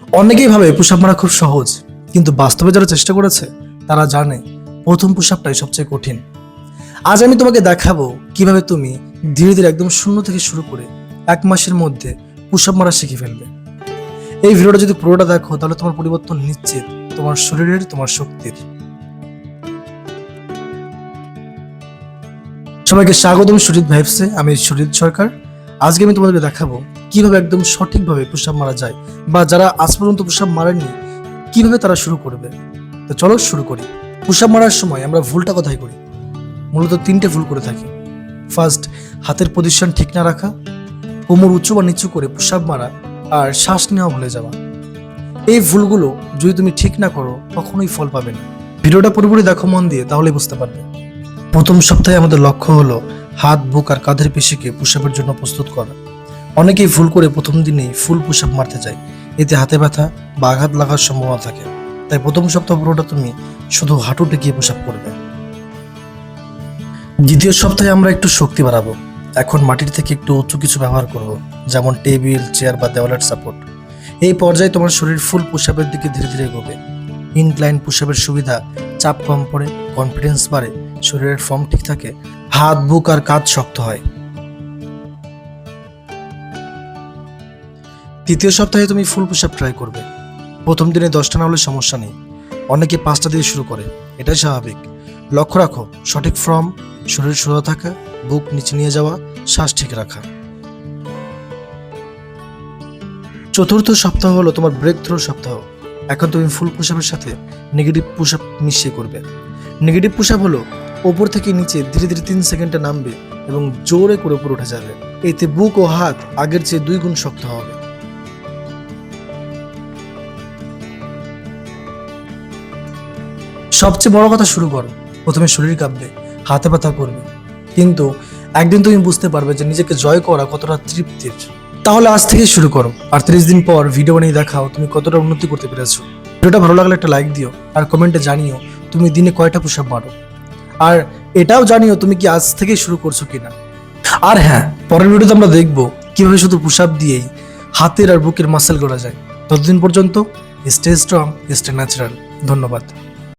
অনেকেই ভাবে push up মারা খুব সহজ, কিন্তু বাস্তবে যারা চেষ্টা করেছে, তারা জানে প্রথম পুশ আপটাই সবচেয়ে কঠিন। আজ আমি তোমাকে দেখাবো কীভাবে তুমি ধীরে ধীরে একদম শূন্য থেকে শুরু করে এক মাসের মধ্যে পুশ আপ মারা শিখে ফেলবে। এই ভিডিওটা যদি পুরোটা দেখো, তাহলে তোমার পরিবর্তন নিশ্চিত। তোমার শরীরের, তোমার শক্তির। সবাইকে স্বাগতম সুজিত ভাইবসে আমি সুজিত সরকার। আজকে আমি তোমাদেরকে দেখাবো কীভাবে একদম সঠিকভাবে আপ মারা যায় বা যারা আজ পর্যন্ত পুশ আপ মারেনি কীভাবে তারা শুরু করবে? তো চলো শুরু করি। আপ মারার সময় আমরা ভুলটা কোথায় করি? মূলত তিনটে ভুল করে থাকি। ফার্স্ট হাতের পজিশন ঠিক না রাখা, কোমর উঁচু বা নিচু করে আপ মারা আর শ্বাস নেওয়া ভুলে যাওয়া। এই ভুলগুলো যদি তুমি ঠিক না করো, কখনোই ফল পাবে না। ভিডিওটা পুরোপুরি দেখো মন দিয়ে তাহলে বুঝতে পারবে। প্রথম সপ্তাহে আমাদের লক্ষ্য হলো হাত, বুক আর কাঁধের পেশিকে পুষাপের জন্য প্রস্তুত করা। অনেকেই ভুল করে প্রথম দিনেই ফুল পুষাপ মারতে যায় এতে হাতে ব্যথা বা আঘাত লাগার সম্ভাবনা থাকে। তাই প্রথম সপ্তাহ পুরোটা তুমি শুধু হাঁটু টেকিয়ে পুষাপ করবে দ্বিতীয় সপ্তাহে আমরা একটু শক্তি বাড়াবো। এখন মাটির থেকে একটু উঁচু কিছু ব্যবহার করব, যেমন টেবিল, চেয়ার বা দেওয়ালের সাপোর্ট। এই পর্যায়ে তোমার শরীর ফুল পুষাপের দিকে ধীরে ধীরে এগোবে। ইনক্লাইন পুষাপের সুবিধা, চাপ কম পড়ে কনফিডেন্স বাড়ে, শরীরের ফর্ম ঠিক থাকে, হাত, বুক আর কাঁধ শক্ত হয়। তৃতীয় সপ্তাহে তুমি ফুল পুষাপ ট্রাই করবে। প্রথম দিনে দশটা না হলে সমস্যা নেই। অনেকে পাঁচটা দিয়ে শুরু করে। এটাই স্বাভাবিক। লক্ষ্য রাখো, সঠিক ফর্ম, শরীর সোজা থাকা, বুক নিচে নিয়ে যাওয়া, শ্বাস ঠিক রাখা। চতুর্থ সপ্তাহ হলো তোমার ব্রেক থ্রু সপ্তাহ। এখন তুমি ফুল পুষাপের সাথে নেগেটিভ পুষাপ মিশিয়ে করবে। নেগেটিভ পুষাপ হলো ওপর থেকে নিচে ধীরে ধীরে তিন সেকেন্ডে নামবে এবং জোরে করে উপরে উঠে যাবে। এতে বুক ও হাত আগের চেয়ে দুই গুণ শক্ত হবে। সবচেয়ে বড় কথা শুরু করো। প্রথমে শরীর কাঁপবে, হাতে ব্যথা করবে। কিন্তু একদিন তুমি বুঝতে পারবে যে নিজেকে জয় করা কতটা তৃপ্তির। তাহলে আজ থেকে শুরু করো। আর তিরিশ দিন পর ভিডিও বানিয়ে দেখাও তুমি কতটা উন্নতি করতে পেরেছ। ভিডিওটা ভালো লাগলে একটা লাইক দিও আর কমেন্টে জানিও তুমি দিনে কয়টা পুষাপ মারো। আর এটাও জানিও তুমি কি আজ থেকে শুরু করছ কিনা। আর হ্যাঁ পরের ভিডিওতে আমরা দেখব কীভাবে শুধু পুষাপ দিয়েই হাতের আর বুকের মাসেল করা যায়। ততদিন পর্যন্ত স্টে স্ট্রং স্টে ন্যাচারাল ধন্যবাদ।